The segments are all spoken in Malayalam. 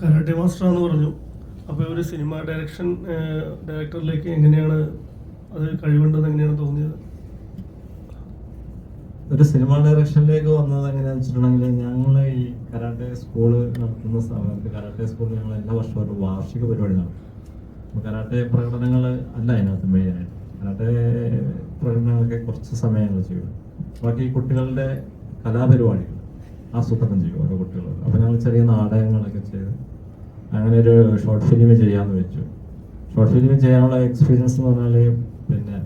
കരാട്ടെ മാസ്റ്ററാന്ന് പറഞ്ഞു. അപ്പോൾ ഒരു സിനിമ ഡയറക്ഷൻ ഡയറക്ടറിലേക്ക് എങ്ങനെയാണ് അത് കഴിവുണ്ടെന്ന് എങ്ങനെയാണ് തോന്നിയത്? ഒരു സിനിമ ഡയറക്ഷനിലേക്ക് വന്നത് എങ്ങനെയാണെന്ന് വെച്ചിട്ടുണ്ടെങ്കിൽ ഞങ്ങൾ ഈ കരാട്ടെ സ്കൂൾ നടത്തുന്ന സമയത്ത് കരാട്ടെ സ്കൂൾ ഞങ്ങൾ എല്ലാ വർഷവും ഒരു വാർഷിക പരിപാടി നടത്തും. കരാട്ടെ പ്രകടനങ്ങൾ അല്ല അതിനകത്ത് മെയിനായിട്ട് കരാട്ടെ പ്രകടനങ്ങളൊക്കെ കുറച്ച് സമയങ്ങൾ ചെയ്യും. ബാക്കി കുട്ടികളുടെ കലാപരിപാടികൾ. ആസൂത്രണം ചെയ്യും ഓരോ കുട്ടികളും അപ്പോൾ ഞങ്ങൾ ചെറിയ നാടകങ്ങളൊക്കെ ചെയ്ത് അങ്ങനെ ഒരു ഷോർട്ട് ഫിലിം ചെയ്യാമെന്ന് വെച്ചു. ഷോർട്ട് ഫിലിം ചെയ്യാനുള്ള എക്സ്പീരിയൻസ് എന്ന് പറഞ്ഞാൽ പിന്നെ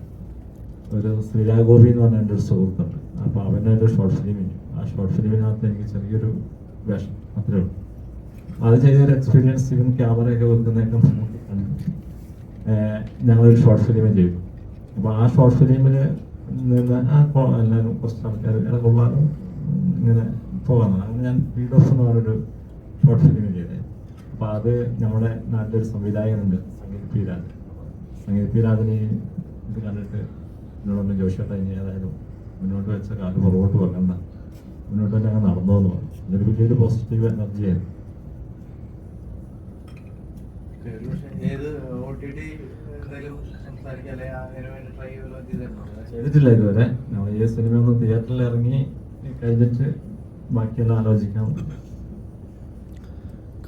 ഒരു ശ്രീരാഗോപി എന്ന് പറഞ്ഞ എന്റെ ഒരു സുഹൃത്തുണ്ട്. അപ്പോൾ അവന്റെ ഒരു ഷോർട്ട് ഫിലിം ആ ഷോർട്ട് ഫിലിമിനകത്ത് എനിക്ക് ചെറിയൊരു വേഷം അത്രേ ഉള്ളൂ. അത് ചെയ്തൊരു എക്സ്പീരിയൻസ് ഇവൻ ക്യാമറയൊക്കെ വെക്കുന്നതൊക്കെ ഞങ്ങളൊരു ഷോർട്ട് ഫിലിം ചെയ്തു. അപ്പോൾ ആ ഷോർട്ട് ഫിലിമിൽ നിന്ന് ആ എല്ലാവരും കുറച്ച് ആൾക്കാർ ഇങ്ങനെ പോകാൻ അങ്ങനെ ഞാൻ ബീഡോസ് ഓഫ് എന്ന് പറഞ്ഞൊരു ഷോർട്ട് ഫിലിം ചെയ്തത് അപ്പോൾ അത് നമ്മുടെ നാട്ടിലൊരു സംവിധായകനുണ്ട് സംഗീത് പി രാജ് സംഗീത് പി രാജിന് ഇത് കണ്ടിട്ട് എന്നോടൊന്ന് ജോഷിയേട്ടാ ഇനി ഏതായാലും മുന്നോട്ട് വെച്ച കാൽ പുറകോട്ട് വെക്കണ്ട മുന്നോട്ട് തന്നെ അങ്ങ് നടന്നു എന്ന് പറഞ്ഞു അതൊരു വലിയൊരു പോസിറ്റീവ് എനർജിയായിരുന്നു ചെയ്തിട്ടില്ല ഇതുവരെ. നമ്മൾ ഈ സിനിമ ഒന്ന് തിയേറ്ററിൽ ഇറങ്ങി കഴിഞ്ഞിട്ട് ബാക്കിയെല്ലാം ആലോചിക്കാം.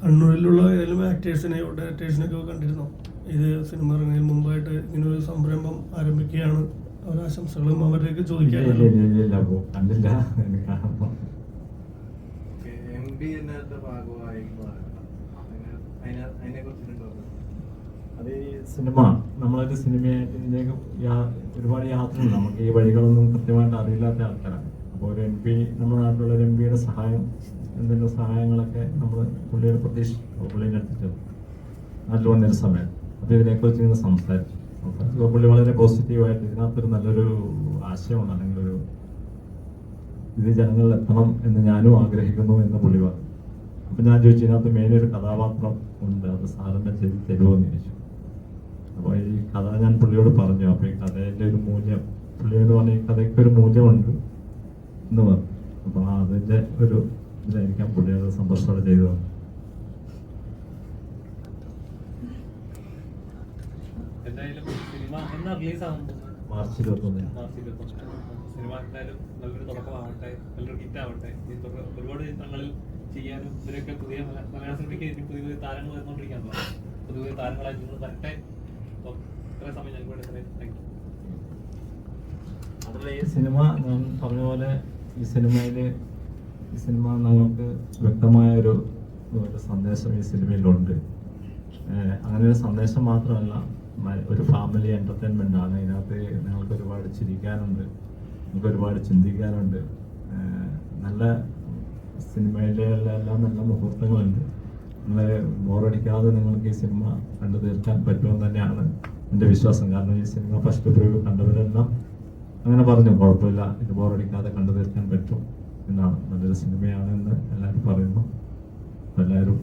കണ്ണൂരിലുള്ള ഏതെങ്കിലും ആക്ടേഴ്സിനെയോ ഡയറക്ടേഴ്സിനെയൊക്കെ കണ്ടിരുന്നോ. ഇത് സിനിമ ഇറങ്ങുന്നതിന് മുമ്പായിട്ട് ഇങ്ങനെ ഒരു സംരംഭം ആരംഭിക്കുകയാണ്. അവരാശംസകളും അവരുടെയൊക്കെ കണ്ടില്ല. കുറിച്ചിട്ടുണ്ടോ അത് ഈ സിനിമ നമ്മളൊരു സിനിമയായിട്ട് ഇതിലേക്ക് യാ- ഒരുപാട് യാത്രയുണ്ട്. നമുക്ക് ഈ വഴികളൊന്നും കൃത്യമായിട്ട് അറിയില്ലാത്ത ആൾക്കാരാണ്. അപ്പോൾ ഒരു എം പി നമ്മുടെ നാട്ടിലുള്ള ഒരു എം പിയുടെ സഹായം എന്തെങ്കിലും സഹായങ്ങളൊക്കെ നമ്മൾ പുള്ളിയുടെ പ്രതീക്ഷിച്ചു പുള്ളിന്റെ അടുത്ത് നാട്ടിൽ വന്നൊരു സമയം അപ്പോൾ ഇതിനെക്കുറിച്ച് ഇങ്ങനെ സംസാരിച്ചു. സംസാരിച്ചപ്പോൾ പുള്ളി വളരെ പോസിറ്റീവായിട്ട് ഇതിനകത്തൊരു നല്ലൊരു ആശയമാണ് അല്ലെങ്കിൽ ഒരു ഇത് ജനങ്ങളിൽ എത്തണം എന്ന് ഞാനും ആഗ്രഹിക്കുന്നു എന്ന് പുള്ളി പറഞ്ഞു. അപ്പം ഞാൻ ചോദിച്ചു ഇതിനകത്ത് മെയിനൊരു കഥാപാത്രം ഉണ്ട് അത് സാറിന്റെ ചെയ്ത് തരുമോ എന്ന് ചോദിച്ചു. അപ്പോൾ ഈ കഥ ഞാൻ പുള്ളിയോട് പറഞ്ഞു അപ്പോൾ ഈ കഥയുടെ ഒരു മൂല്യം പുള്ളിയോട് പറഞ്ഞു ഈ കഥയ്ക്ക് ഒരു മൂല്യമുണ്ട്. എന്ന് പറഞ്ഞു. അപ്പോൾ അതിന്റെ ഒരു ഇതായിരിക്കാം പുള്ളിയുടെ സന്തോഷത്തോടെ ചെയ്തു. മാർച്ച് ഇരുപത്തൊന്നിന്. സിനിമ എന്തായാലും നല്ലൊരു തുടക്കമാവട്ടെ നല്ലൊരു ഹിറ്റ് ആവട്ടെ ഒരുപാട് ചിത്രങ്ങളിൽ ചെയ്യാനും ഇവരൊക്കെ പുതിയ മല- മലയാള സിനിമയ്ക്ക് പുതിയ പുതിയ താരങ്ങൾ വന്നുകൊണ്ടിരിക്കുകയാണല്ലോ. പുതിയ പുതിയ താരങ്ങളായി നിങ്ങൾ വരട്ടെ. അപ്പം ഇത്രയും സമയം ഞങ്ങൾക്ക് വേണ്ടി താങ്ക് യു അതല്ല ഈ സിനിമ ഞാൻ പറഞ്ഞ പോലെ ഈ സിനിമയിൽ ഈ സിനിമ നമുക്ക് വ്യക്തമായ ഒരു സന്ദേശം ഈ സിനിമയിലുണ്ട്. അങ്ങനെ ഒരു സന്ദേശം മാത്രമല്ല ഒരു ഫാമിലി എന്റർടൈൻമെന്റ് ആണ്. ഇതിനകത്ത് നിങ്ങൾക്ക് ഒരുപാട് ചിരിക്കാനുണ്ട് നിങ്ങൾക്ക് ഒരുപാട് ചിന്തിക്കാനുണ്ട്. നല്ല സിനിമയിലെ എല്ലാം നല്ല മുഹൂർത്തങ്ങളുണ്ട്. നിങ്ങളെ ബോറടിക്കാതെ നിങ്ങൾക്ക് ഈ സിനിമ കണ്ടു തീർക്കാൻ പറ്റുമെന്ന് തന്നെയാണ് എന്റെ വിശ്വാസം. കാരണം ഈ സിനിമ ഫസ്റ്റ് പ്രിവ്യൂ കണ്ടവരെല്ലാം അങ്ങനെ പറഞ്ഞു. കുഴപ്പമില്ല. ഇത് ബോറടിക്കാതെ കണ്ടു തീർക്കാൻ പറ്റും എന്നാണ്. നല്ലൊരു സിനിമയാണെന്ന് എല്ലാവരും പറയുന്നു. എല്ലാവരും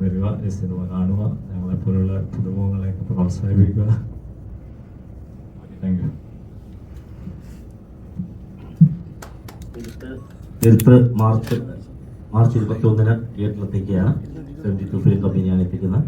വരിക ഈ സിനിമ കാണുക ഞങ്ങളെപ്പോലുള്ള പുതുമുഖങ്ങളെയൊക്കെ പ്രോത്സാഹിപ്പിക്കുക. താങ്ക് യു എഴുത്ത്. മാർച്ച് മാർച്ച് ഇരുപത്തി ഒന്നിന് തിയേറ്ററിലെത്തിക്കുകയാണ് സെവന്റി ടു ഫിലിം കമ്പനിയാണ് എത്തിക്കുന്നത്.